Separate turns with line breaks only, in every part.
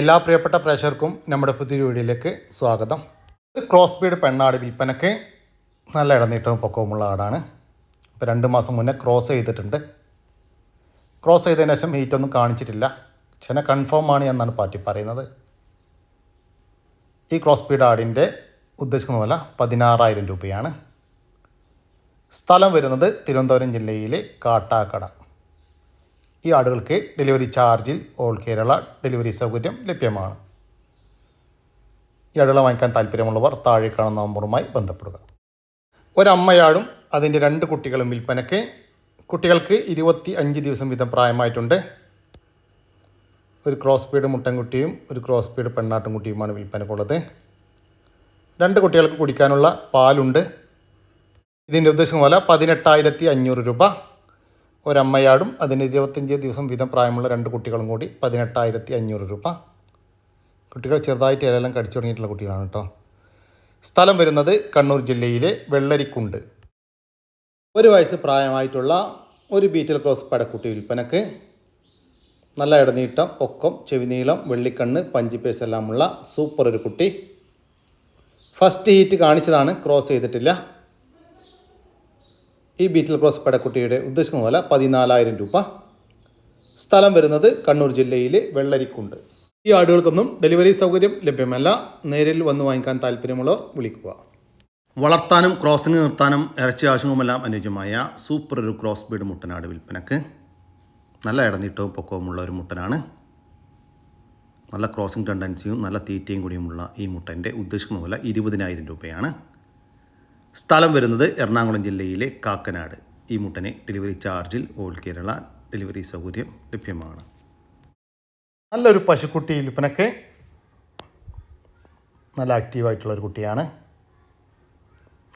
എല്ലാ പ്രിയപ്പെട്ട പ്രേക്ഷകർക്കും നമ്മുടെ പുതിയ വീഡിയോയിലേക്ക് സ്വാഗതം. ക്രോസ് ബീഡ് പെണ്ണാട് വിൽപ്പനയ്ക്ക് നല്ല ഇടനീട്ടവും പൊക്കവുമുള്ള ആടാണ്. ഇപ്പോൾ രണ്ട് മാസം മുന്നേ ക്രോസ് ചെയ്തിട്ടുണ്ട്. ക്രോസ് ചെയ്തതിന് ശേഷം ഹീറ്റൊന്നും കാണിച്ചിട്ടില്ല. ചെന കൺഫേം ആണ് എന്നാണ് പാർട്ടി പറയുന്നത്. ഈ ക്രോസ് ബീഡ് ആടിന്റെ ഉദ്ദേശിക്കുന്ന വില പതിനാറായിരം രൂപയാണ്. സ്ഥലം വരുന്നത് തിരുവനന്തപുരം ജില്ലയിലെ കാട്ടാക്കട. ഈ ആടുകൾക്ക് ഡെലിവറി ചാർജിൽ ഓൾ കേരള ഡെലിവറി സൗകര്യം ലഭ്യമാണ്. ഈ ആടുകളെ വാങ്ങിക്കാൻ താല്പര്യമുള്ളവർ താഴെ കാണുന്ന നമ്പറുമായി ബന്ധപ്പെടുക. ഒരമ്മയാടും അതിന്റെ രണ്ട് കുട്ടികളും വിൽപ്പനയ്ക്ക് കുട്ടികൾക്ക് ഇരുപത്തി അഞ്ച് ദിവസം വീതം പ്രായമായിട്ടുണ്ട്. ഒരു ക്രോസ് ബീഡ് മുട്ടൻകുട്ടിയും ഒരു ക്രോസ് ബീഡ് പെണ്ണാട്ടുംകുട്ടിയുമാണ് വിൽപ്പനക്കുള്ളത്. രണ്ട് കുട്ടികൾക്ക് കുടിക്കാനുള്ള പാലുണ്ട്. ഇതിന്റെ ഉദ്ദേശം പോലെ പതിനെട്ടായിരത്തി അഞ്ഞൂറ് രൂപ. ഒരമ്മയാടും അതിന് ഇരുപത്തഞ്ച് ദിവസം വീതം പ്രായമുള്ള രണ്ട് കുട്ടികളും കൂടി പതിനെട്ടായിരത്തി അഞ്ഞൂറ് രൂപ. കുട്ടികൾ ചെറുതായിട്ട് ഇലയെല്ലാം കടിച്ചു തുടങ്ങിയിട്ടുള്ള കുട്ടികളാണ് കേട്ടോ. സ്ഥലം വരുന്നത് കണ്ണൂർ ജില്ലയിലെ വെള്ളരിക്കുണ്ട്. ഒരു വയസ്സ് പ്രായമായിട്ടുള്ള ഒരു ബീറ്റൽ ക്രോസ് പടക്കുട്ടി വിൽപ്പനക്ക് നല്ല ഇടനീട്ടം പൊക്കം ചെവിനീളം വെള്ളിക്കണ്ണ് പഞ്ചിപ്പേസ് എല്ലാമുള്ള സൂപ്പർ ഒരു കുട്ടി. ഫസ്റ്റ് ഹീറ്റ് കാണിച്ചതാണ് ക്രോസ് ചെയ്തിട്ടില്ല. ഈ ബീറ്റിൽ ക്രോസ് പടക്കുട്ടിയുടെ ഉദ്ദേശിക്കുന്ന പോലെ പതിനാലായിരം രൂപ. സ്ഥലം വരുന്നത് കണ്ണൂർ ജില്ലയിലെ വെള്ളരിക്കുണ്ട്. ഈ ആടുകൾക്കൊന്നും ഡെലിവറി സൗകര്യം ലഭ്യമല്ല. നേരിൽ വന്ന് വാങ്ങിക്കാൻ താല്പര്യമുള്ളവർ വിളിക്കുക. വളർത്താനും ക്രോസിന് നിർത്താനും ഇറച്ചി ആവശ്യവുമെല്ലാം അനുയോജ്യമായ സൂപ്പർ ഒരു ക്രോസ് ബീഡ് മുട്ടനാട് വിൽപ്പനക്ക്. നല്ല ഇടനീട്ടവും പൊക്കവുമുള്ള ഒരു മുട്ടനാണ്. നല്ല ക്രോസിംഗ് ടെൻഡൻസിയും നല്ല തീറ്റയും കൂടിയുമുള്ള ഈ മുട്ടന്റെ ഉദ്ദേശിക്കുന്ന വില ഇരുപതിനായിരം രൂപയാണ്. സ്ഥലം വരുന്നത് എറണാകുളം ജില്ലയിലെ കാക്കനാട്. ഈ മുട്ടനെ ഡെലിവറി ചാർജിൽ ഓൾ കേരള ഡെലിവറി സൗകര്യം ലഭ്യമാണ്. നല്ലൊരു പശുക്കുട്ടി വിൽപ്പനക്ക് നല്ല ആക്റ്റീവായിട്ടുള്ളൊരു കുട്ടിയാണ്.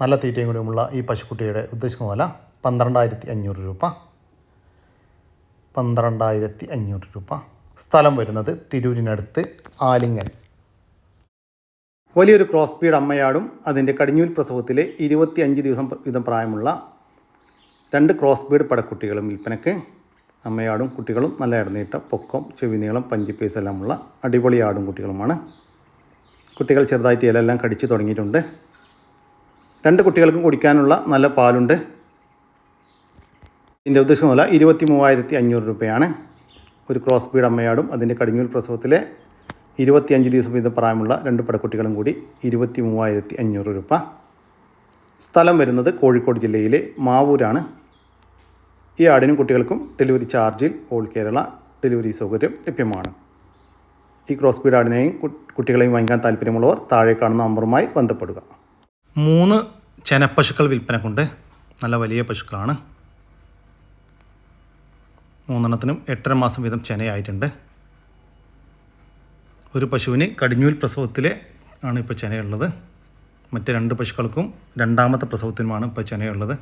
നല്ല തീറ്റയും കൂടിയുമുള്ള ഈ പശുക്കുട്ടിയുടെ ഉദ്ദേശിക്കുന്ന വില പന്ത്രണ്ടായിരത്തി അഞ്ഞൂറ് രൂപ. പന്ത്രണ്ടായിരത്തി അഞ്ഞൂറ് രൂപ. സ്ഥലം വരുന്നത് തിരൂരിനടുത്ത് ആലിങ്ങൽ വലിയൊരു ക്രോസ്പീഡ് അമ്മയാടും അതിന്റെ കടിഞ്ഞൂൽ പ്രസവത്തിലെ ഇരുപത്തി അഞ്ച് ദിവസം വീതം പ്രായമുള്ള രണ്ട് ക്രോസ്പീഡ് പടക്കുട്ടികളും വിൽപ്പനയ്ക്ക് അമ്മയാടും കുട്ടികളും നല്ല ഇടനീട്ട പൊക്കം ചെവിനീളം പഞ്ചിപ്പേസ് എല്ലാമുള്ള അടിപൊളി ആടും കുട്ടികളുമാണ്. കുട്ടികൾ ചെറുതായിട്ട് ഇലെല്ലാം കടിച്ചു തുടങ്ങിയിട്ടുണ്ട്. രണ്ട് കുട്ടികൾക്കും കുടിക്കാനുള്ള നല്ല പാലുണ്ട്. ഇതിന്റെ ഉദ്ദേശം പോലെ ഇരുപത്തി മൂവായിരത്തി അഞ്ഞൂറ് രൂപയാണ്. ഒരു ക്രോസ് ബീഡ് അമ്മയാടും അതിന്റെ കടിഞ്ഞൂൽ പ്രസവത്തിലെ ഇരുപത്തിയഞ്ച് ദിവസം വീതം പ്രായമുള്ള രണ്ട് പടക്കുട്ടികളും കൂടി ഇരുപത്തി മൂവായിരത്തി അഞ്ഞൂറ് രൂപ. സ്ഥലം വരുന്നത് കോഴിക്കോട് ജില്ലയിലെ മാവൂരാണ്. ഈ ആടിനും കുട്ടികൾക്കും ഡെലിവറി ചാർജിൽ ഓൾ കേരള ഡെലിവറി സൗകര്യം ലഭ്യമാണ്. ഈ ക്രോസ് ബീഡ് ആടിനെയും കുട്ടികളെയും വാങ്ങിക്കാൻ താല്പര്യമുള്ളവർ താഴെ കാണുന്ന നമ്പറുമായി ബന്ധപ്പെടുക. മൂന്ന് ചെനപ്പശുക്കൾ വിൽപ്പനക്കുണ്ട് നല്ല വലിയ പശുക്കളാണ്. മൂന്നെണ്ണത്തിനും എട്ടര മാസം വീതം ചെനയായിട്ടുണ്ട്. ഒരു പശുവിന് കടിഞ്ഞൂൽ പ്രസവത്തിലെ ആണ് ഇപ്പോൾ ചെനയുള്ളത്. മറ്റ് രണ്ട് പശുക്കൾക്കും രണ്ടാമത്തെ പ്രസവത്തിനുമാണ് ഇപ്പോൾ ചെനയുള്ളത്.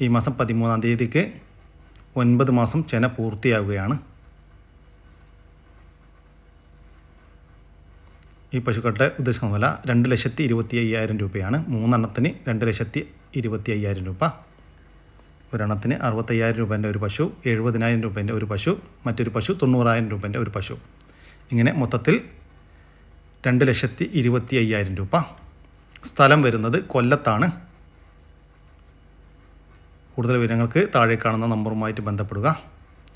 ഈ മാസം പതിമൂന്നാം തീയതിക്ക് ഒൻപത് മാസം ചെന പൂർത്തിയാവുകയാണ്. ഈ പശുക്കളുടെ ഉദ്ദേശിക്കുന്ന വില രണ്ട് ലക്ഷത്തി ഇരുപത്തി അയ്യായിരം രൂപയാണ്. മൂന്നെണ്ണത്തിന് രണ്ട് ലക്ഷത്തി ഇരുപത്തി അയ്യായിരം രൂപ. ഒരെണ്ണത്തിന് അറുപത്തയ്യായിരം രൂപേന്റെ ഒരു പശു എഴുപതിനായിരം രൂപേന്റെ ഒരു പശു മറ്റൊരു പശു തൊണ്ണൂറായിരം രൂപേന്റെ ഒരു പശു. ഇങ്ങനെ മൊത്തത്തിൽ രണ്ട് ലക്ഷത്തി ഇരുപത്തി അയ്യായിരം രൂപ. സ്ഥലം വരുന്നത് കൊല്ലത്താണ്. കൂടുതൽ വിവരങ്ങൾക്ക് താഴെ കാണുന്ന നമ്പറുമായിട്ട് ബന്ധപ്പെടുക.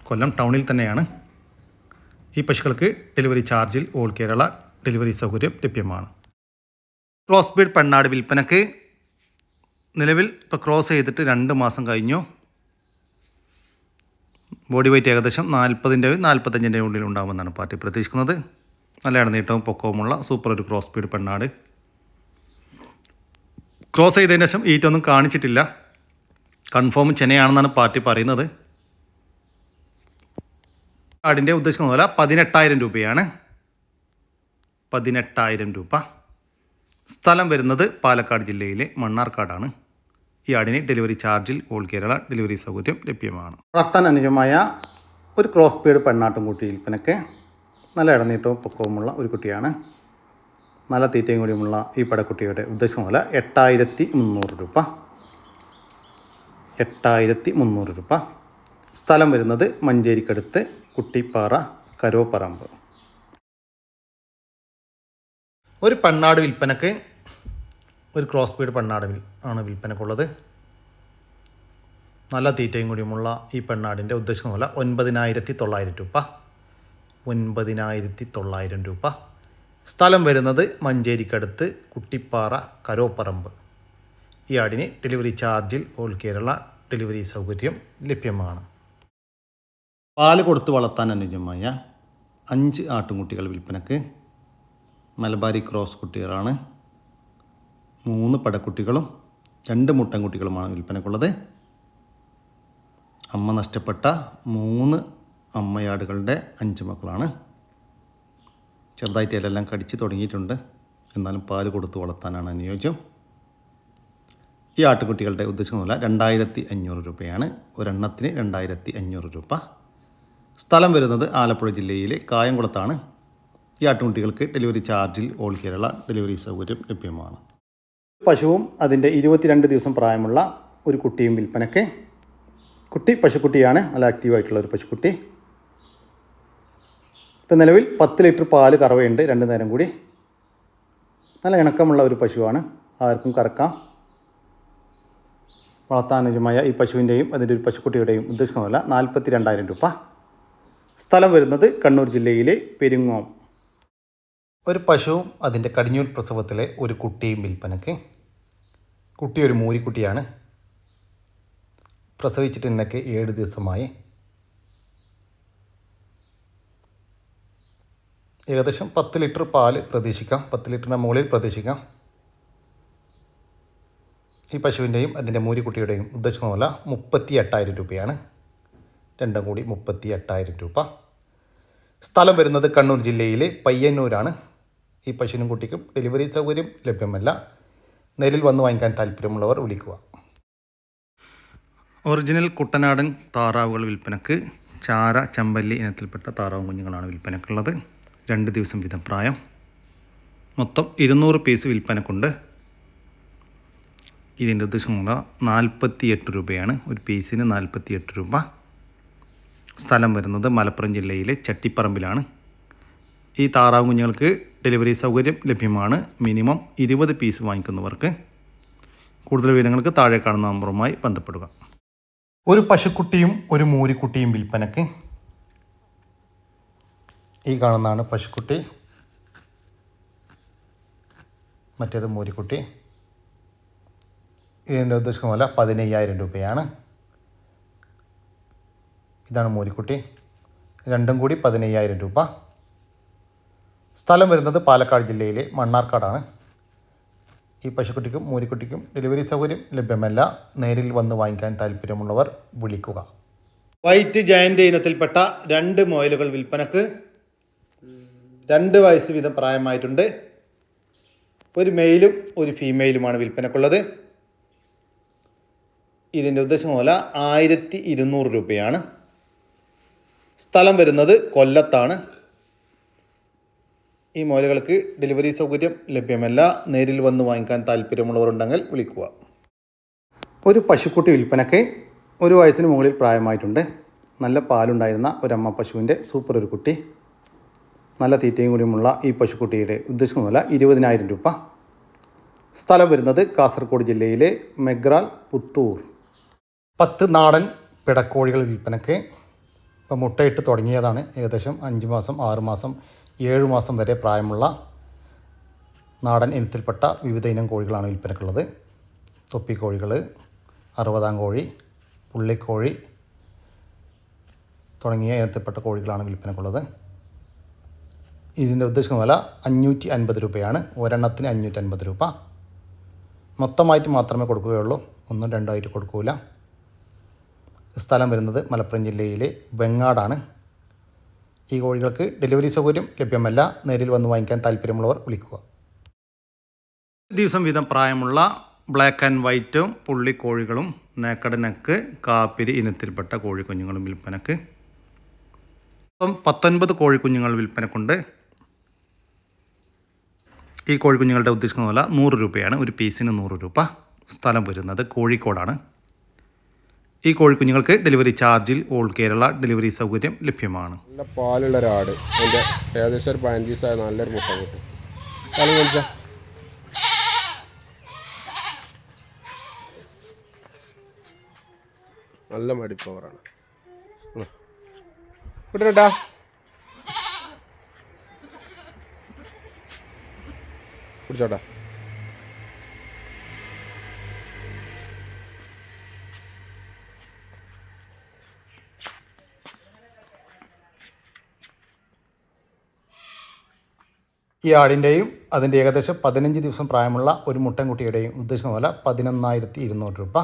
കൊല്ലം ടൗണിൽ തന്നെയാണ്. ഈ പശുക്കൾക്ക് ഡെലിവറി ചാർജിൽ ഓൾ കേരള ഡെലിവറി സൗകര്യം ലഭ്യമാണ്. ക്രോസ് ബീഡ് പെണ്ണാട് വിൽപ്പനക്ക് നിലവിൽ ഇപ്പോൾ ക്രോസ് ചെയ്തിട്ട് രണ്ട് മാസം കഴിഞ്ഞു. ബോഡി വെയിറ്റ് ഏകദേശം നാൽപ്പതിന്റെ നാൽപ്പത്തഞ്ചിന്റെ ഉള്ളിൽ ഉണ്ടാകുമെന്നാണ് പാർട്ടി പ്രതീക്ഷിക്കുന്നത്. നല്ല ഇടനീട്ടവും പൊക്കവുമുള്ള സൂപ്പർ ഒരു ക്രോസ് സ്പീഡ് പെണ്ണാട് ക്രോസ് ചെയ്തതിന് ശേഷം ഈറ്റൊന്നും കാണിച്ചിട്ടില്ല. കൺഫേം ചെനയാണെന്നാണ് പാർട്ടി പറയുന്നത്. ആടിന്റെ ഉദ്ദേശിക്കുന്ന പോലെ പതിനെട്ടായിരം രൂപയാണ്. പതിനെട്ടായിരം രൂപ. സ്ഥലം വരുന്നത് പാലക്കാട് ജില്ലയിലെ മണ്ണാർക്കാടാണ്. ഈ ആടിന് ഡെലിവറി ചാർജിൽ ഓൾ കേരള ഡെലിവറി സൗകര്യം ലഭ്യമാണ്. വളർത്താൻ അനുജമായ ഒരു ക്രോസ് പേഡ് പെണ്ണാട്ടും കുട്ടി വിൽപ്പനയ്ക്ക് നല്ല ഇടനീട്ടവും പൊക്കവുമുള്ള ഒരു കുട്ടിയാണ്. നല്ല തീറ്റയും കൂടിയുമുള്ള ഈ പടക്കുട്ടിയുടെ ഉദ്ദേശം പോലെ എട്ടായിരത്തി മുന്നൂറ് രൂപ. എട്ടായിരത്തി മുന്നൂറ് രൂപ. സ്ഥലം വരുന്നത് മഞ്ചേരിക്കടുത്ത് കുട്ടിപ്പാറ കരോപ്പറമ്പ്. ഒരു പെണ്ണാട് വിൽപ്പനക്ക് ഒരു ക്രോസ് ബീഡ് പെണ്ണാട് ആണ് വിൽപ്പനക്കുള്ളത് നല്ല തീറ്റയും കൂടിയുമുള്ള ഈ പെണ്ണാടിന്റെ ഉദ്ദേശം പോലെ ഒൻപതിനായിരത്തി തൊള്ളായിരം രൂപ. ഒൻപതിനായിരത്തി തൊള്ളായിരം രൂപ. സ്ഥലം വരുന്നത് മഞ്ചേരിക്കടുത്ത് കുട്ടിപ്പാറ കരോപ്പറമ്പ്. ഈ ആടിന് ഡെലിവറി ചാർജിൽ ഓൾ കേരള ഡെലിവറി സൗകര്യം ലഭ്യമാണ്. പാൽ കൊടുത്ത് വളർത്താൻ അനുയോജ്യമായ അഞ്ച് ആട്ടുംകുട്ടികൾ വിൽപ്പനക്ക് മലബാരി ക്രോസ് കുട്ടികളാണ്. മൂന്ന് പടക്കുട്ടികളും രണ്ട് മുട്ടൻകുട്ടികളുമാണ് വിൽപ്പനക്കുള്ളത്. അമ്മ നഷ്ടപ്പെട്ട മൂന്ന് അമ്മയാടുകളുടെ അഞ്ച് മക്കളാണ്. ചെറുതായിട്ട് ഇലെല്ലാം കടിച്ച് തുടങ്ങിയിട്ടുണ്ട്. എന്നാലും പാൽ കൊടുത്ത് വളർത്താനാണ് അനുയോജ്യം. ഈ ആട്ടുകുട്ടികളുടെ ഉദ്ദേശിക്കുന്ന രണ്ടായിരത്തി അഞ്ഞൂറ് രൂപയാണ്. ഒരെണ്ണത്തിന് രണ്ടായിരത്തി അഞ്ഞൂറ് രൂപ. സ്ഥലം വരുന്നത് ആലപ്പുഴ ജില്ലയിലെ കായംകുളത്താണ്. ഈ ആട്ടുകുട്ടികൾക്ക് ഡെലിവറി ചാർജിൽ ഓൾ കേരള ഡെലിവറി സൗകര്യം ലഭ്യമാണ്. പശുവും അതിന്റെ ഇരുപത്തിരണ്ട് ദിവസം പ്രായമുള്ള ഒരു കുട്ടിയും വിൽപ്പനയ്ക്ക്. കുട്ടി പശുക്കുട്ടിയാണ്. നല്ല ആക്റ്റീവായിട്ടുള്ള ഒരു പശുക്കുട്ടി. ഇപ്പം നിലവിൽ പത്ത് ലിറ്റർ പാൽ കറവയുണ്ട്. രണ്ട് നേരം കൂടി. നല്ല ഇണക്കമുള്ള ഒരു പശുവാണ്. ആർക്കും കറക്കാം. വളർത്താനുജമായ ഈ പശുവിന്റെയും അതിന്റെ ഒരു പശുക്കുട്ടിയുടെയും ഉദ്ദേശിക്കുന്നതല്ല നാൽപ്പത്തി രണ്ടായിരം രൂപ. സ്ഥലം വരുന്നത് കണ്ണൂർ ജില്ലയിലെ പെരുങ്ങോം. ഒരു പശുവും അതിന്റെ കടിഞ്ഞൂൽ പ്രസവത്തിലെ ഒരു കുട്ടിയും വിൽപ്പനയ്ക്ക്. കുട്ടി ഒരു മൂരിക്കുട്ടിയാണ് പ്രസവിച്ചിട്ട് ഇന്നൊക്കെ ഏഴ് ദിവസമായി. ഏകദേശം പത്ത് ലിറ്റർ പാൽ പ്രതീക്ഷിക്കാം. പത്ത് ലിറ്ററിന് മുകളിൽ പ്രതീക്ഷിക്കാം. ഈ പശുവിന്റെയും അതിന്റെ മൂരിക്കുട്ടിയുടെയും ഉദ്ദേശിക്കുന്ന വില മുപ്പത്തി എട്ടായിരം രൂപയാണ്. രണ്ടും കൂടി മുപ്പത്തി എട്ടായിരം രൂപ. സ്ഥലം വരുന്നത് കണ്ണൂർ ജില്ലയിലെ പയ്യന്നൂരാണ്. ഈ പശുവിനും കുട്ടിക്കും ഡെലിവറി സൗകര്യം ലഭ്യമല്ല. നേരിൽ വന്ന് വാങ്ങിക്കാൻ താല്പര്യമുള്ളവർ വിളിക്കുക. ഒറിജിനൽ കുട്ടനാടൻ താറാവുകൾ വിൽപ്പനക്ക്. ചാര ചമ്പല്ലി ഇനത്തിൽപ്പെട്ട താറാവും കുഞ്ഞുങ്ങളാണ് വിൽപ്പനക്കുള്ളത്. രണ്ട് ദിവസം വീതം പ്രായം. മൊത്തം ഇരുന്നൂറ് പീസ് വിൽപ്പനക്കുണ്ട്. ഇതിന്റെ ഉദ്ദേശമുള്ള നാൽപ്പത്തി എട്ട് രൂപയാണ്. ഒരു പീസിന് നാൽപ്പത്തി എട്ട് രൂപ. സ്ഥലം വരുന്നത് മലപ്പുറം ജില്ലയിലെ ചട്ടിപ്പറമ്പിലാണ്. ഈ താറാവ് കുഞ്ഞുങ്ങൾക്ക് ഡെലിവറി സൗകര്യം ലഭ്യമാണ്. മിനിമം ഇരുപത് പീസ് വാങ്ങിക്കുന്നവർക്ക് കൂടുതൽ വിവരങ്ങൾക്ക് താഴെ കാണുന്ന നമ്പറുമായി ബന്ധപ്പെടുക. ഒരു പശുക്കുട്ടിയും ഒരു മൂരിക്കുട്ടിയും വിൽപ്പനക്ക് ഈ കാണുന്നതാണ് പശുക്കുട്ടി. മറ്റേത് മൂരിക്കുട്ടി. ഇതിന്റെ ഉദ്ദേശിക്കുന്ന പോലെ പതിനയ്യായിരം രൂപയാണ്. ഇതാണ് മൂരിക്കുട്ടി. രണ്ടും കൂടി പതിനയ്യായിരം രൂപ. സ്ഥലം വരുന്നത് പാലക്കാട് ജില്ലയിലെ മണ്ണാർക്കാടാണ്. ഈ പശുക്കുട്ടിക്കും മൂരിക്കുട്ടിക്കും ഡെലിവറി സൗകര്യം ലഭ്യമല്ല. നേരിൽ വന്ന് വാങ്ങിക്കാൻ താല്പര്യമുള്ളവർ വിളിക്കുക. വൈറ്റ് ജയന്റ് ഇനത്തിൽപ്പെട്ട രണ്ട് മോയലുകൾ വിൽപ്പനക്ക് രണ്ട് വയസ്സ് വീതം പ്രായമായിട്ടുണ്ട്. ഒരു മെയിലും ഒരു ഫീമെയിലുമാണ് വിൽപ്പനക്കുള്ളത്. ഇതിന്റെ ഉദ്ദേശം പോലെ ആയിരത്തി ഇരുന്നൂറ് രൂപയാണ്. സ്ഥലം വരുന്നത് കൊല്ലത്താണ്. ഈ മോലുകൾക്ക് ഡെലിവറി സൗകര്യം ലഭ്യമല്ല. നേരിൽ വന്ന് വാങ്ങിക്കാൻ താല്പര്യമുള്ളവരുണ്ടെങ്കിൽ വിളിക്കുക. ഒരു പശുക്കുട്ടി വിൽപ്പനയ്ക്ക് ഒരു വയസ്സിന് മുകളിൽ പ്രായമായിട്ടുണ്ട്. നല്ല പാലുണ്ടായിരുന്ന ഒരമ്മ പശുവിന്റെ സൂപ്പർ ഒരു കുട്ടി. നല്ല തീറ്റയും കൂടിയുമുള്ള ഈ പശുക്കുട്ടിയുടെ ഉദ്ദേശിക്കുന്ന വില ഇരുപതിനായിരം രൂപ. സ്ഥലം വരുന്നത് കാസർഗോഡ് ജില്ലയിലെ മെഗ്രാൽ പുത്തൂർ. പത്ത് നാടൻ പിടക്കോഴികൾ വിൽപ്പനയ്ക്ക് ഇപ്പോൾ മുട്ടയിട്ട് തുടങ്ങിയതാണ്. ഏകദേശം അഞ്ച് മാസം ആറ് മാസം ഏഴ് മാസം വരെ പ്രായമുള്ള നാടൻ ഇനത്തിൽപ്പെട്ട വിവിധ ഇനം കോഴികളാണ് വിൽപ്പനക്കുള്ളത്. തൊപ്പിക്കോഴികൾ അറുപതാം കോഴി പുള്ളിക്കോഴി തുടങ്ങിയ ഇനത്തിൽപ്പെട്ട കോഴികളാണ് വിൽപ്പനക്കുള്ളത്. ഇതിന്റെ ഉദ്ദേശിക്കുന്ന വില അഞ്ഞൂറ്റി അൻപത് രൂപയാണ്. ഒരെണ്ണത്തിന് അഞ്ഞൂറ്റി അൻപത് രൂപ. മൊത്തമായിട്ട് മാത്രമേ കൊടുക്കുകയുള്ളൂ. ഒന്നും രണ്ടോ ആയിട്ട് കൊടുക്കൂല. സ്ഥലം വരുന്നത് മലപ്പുറം ജില്ലയിലെ വെങ്ങാടാണ്. ഈ കോഴികൾക്ക് ഡെലിവറി സൗകര്യം ലഭ്യമല്ല. നേരിൽ വന്ന് വാങ്ങിക്കാൻ താല്പര്യമുള്ളവർ വിളിക്കുക. ദിവസം വീതം പ്രായമുള്ള ബ്ലാക്ക് ആൻഡ് വൈറ്റും പുള്ളിക്കോഴികളും നേക്കഡ് നെക്ക് കാപ്പിരി ഇനത്തിൽപ്പെട്ട കോഴിക്കുഞ്ഞുങ്ങളും വിൽപ്പനക്ക്. ഇപ്പം പത്തൊൻപത് കോഴിക്കുഞ്ഞുങ്ങൾ വിൽപ്പനക്കുണ്ട്. ഈ കോഴിക്കുഞ്ഞുങ്ങളുടെ ഉദ്ദേശിക്കുന്ന പോലെ നൂറ് രൂപയാണ്. ഒരു പീസിന് നൂറ് രൂപ സ്ഥലം വരുന്നത് കോഴിക്കോടാണ്. ഈ കോഴിക്കുഞ്ഞുങ്ങൾക്ക് ഡെലിവറി ചാർജിൽ ഓൾ കേരള ഡെലിവറി സൗകര്യം ലഭ്യമാണ്.
നല്ല പാലുള്ള ഒരാട്. എന്റെ ഏകദേശം ഒരു പതിനഞ്ച് ദിവസമായ നല്ലൊരു മുട്ട കിട്ടും. നല്ല മടിപ്പവറാണ് വിട്ടേട്ടാ പിടിച്ചോട്ടാ
ഈ ആടിന്റെയും അതിന്റെ ഏകദേശം പതിനഞ്ച് ദിവസം പ്രായമുള്ള ഒരു മുട്ടൻകുട്ടിയുടെയും ഉദ്ദേശിക്കുന്ന പോലെ പതിനൊന്നായിരത്തി ഇരുന്നൂറ് രൂപ.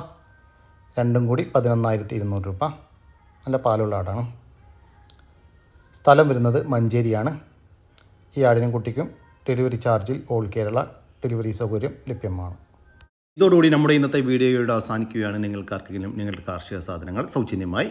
രണ്ടും കൂടി പതിനൊന്നായിരത്തി ഇരുന്നൂറ് രൂപ. നല്ല പാലുള്ള ആടാണ്. സ്ഥലം വരുന്നത് മഞ്ചേരിയാണ്. ഈ ആടിനും കുട്ടിക്കും ഡെലിവറി ചാർജിൽ ഓൾ കേരള ഡെലിവറി സൗകര്യം ലഭ്യമാണ്. ഇതോടുകൂടി നമ്മുടെ ഇന്നത്തെ വീഡിയോയുടെ അവസാനിക്കുകയാണ്. നിങ്ങൾക്ക് ആർക്കെങ്കിലും നിങ്ങളുടെ കാർഷിക സാധനങ്ങൾ സൗജന്യമായി